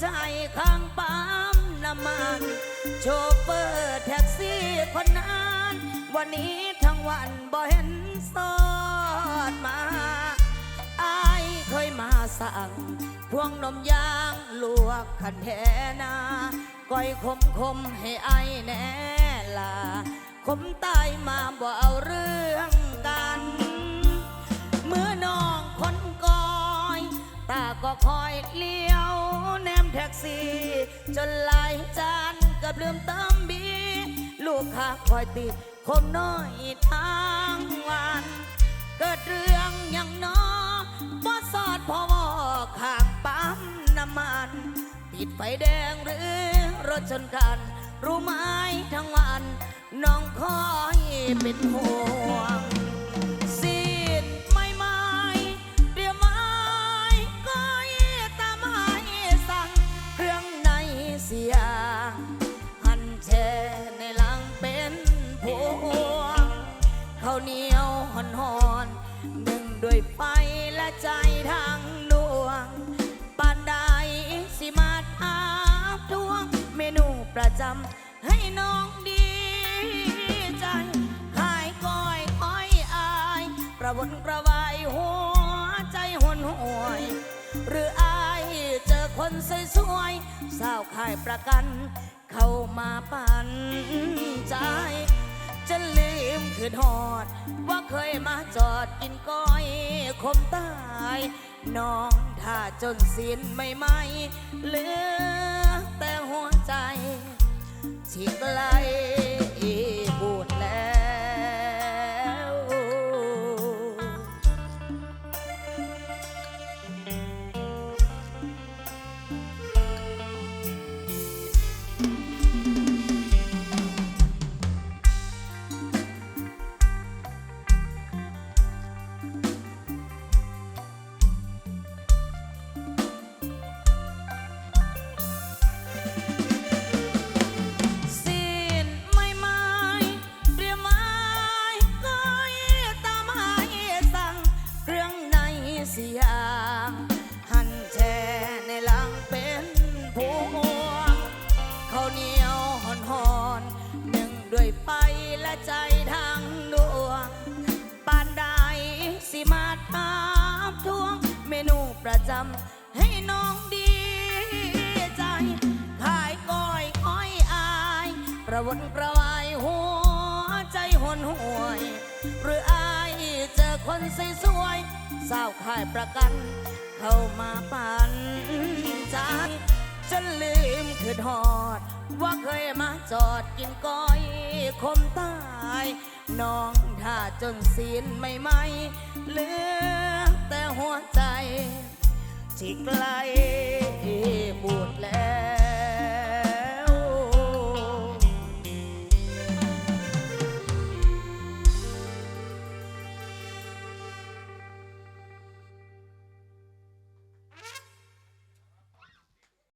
ใจข้างปั๊มน้ำมัน โชเฟอร์แท็กซี่คนนั้น วันนี้ทั้งวันบ่เห็นสอดมาอายเคยมาสั่ง พวงนมยางลวกขันแทนาก้อยคมคมให้ไอแน่ลาคมตายมาบ่เอาเรื่อง ตาก็คอยเลี้ยวแนมแท็กซี่ จนหลายจานกับลืมเติมบี ลูกค้าคอยติดคงน้อยทั้งวัน เกิดเรื่องอย่างน้อบ่สอดพอวอข้างปั๊มน้ำมัน ติดไฟแดงหรือรถชนกัน รู้ไหมทั้งวัน น้องคอยเป็นห่วง พวงข้าวเหนียวหอนหอนหนึ่งด้วยไฟและใจทางดวงปานใดสิมาทาบทวงเมนูประจำให้น้องดีใจขายก้อยอ้อยอายประวนกระวายหัวใจหวนหวย หรืออายเจอคนสวยๆสาวขายประกัน เข้ามาปันใจ จะลืมคืนหอด ว่าเคยมาจอดกินก้อยคมตาย น้องถ้าจนสิ้นไม่ไหมเหลือแต่หัวใจที่ไกล ประจำให้น้องดีใจขายก้อยอ้อยอายประวนประวายหัวใจหนห่วย หรืออายเจอคนสวยๆสาวขายประกัน เข้ามาปันใจจนลืมคืนหอด ว่าเคยมาจอดกินก้อยคมตายน้องถ้าจนสิ้นไม่ไหมเหลือแต่หัวใจ สิไกลบูดแล้ว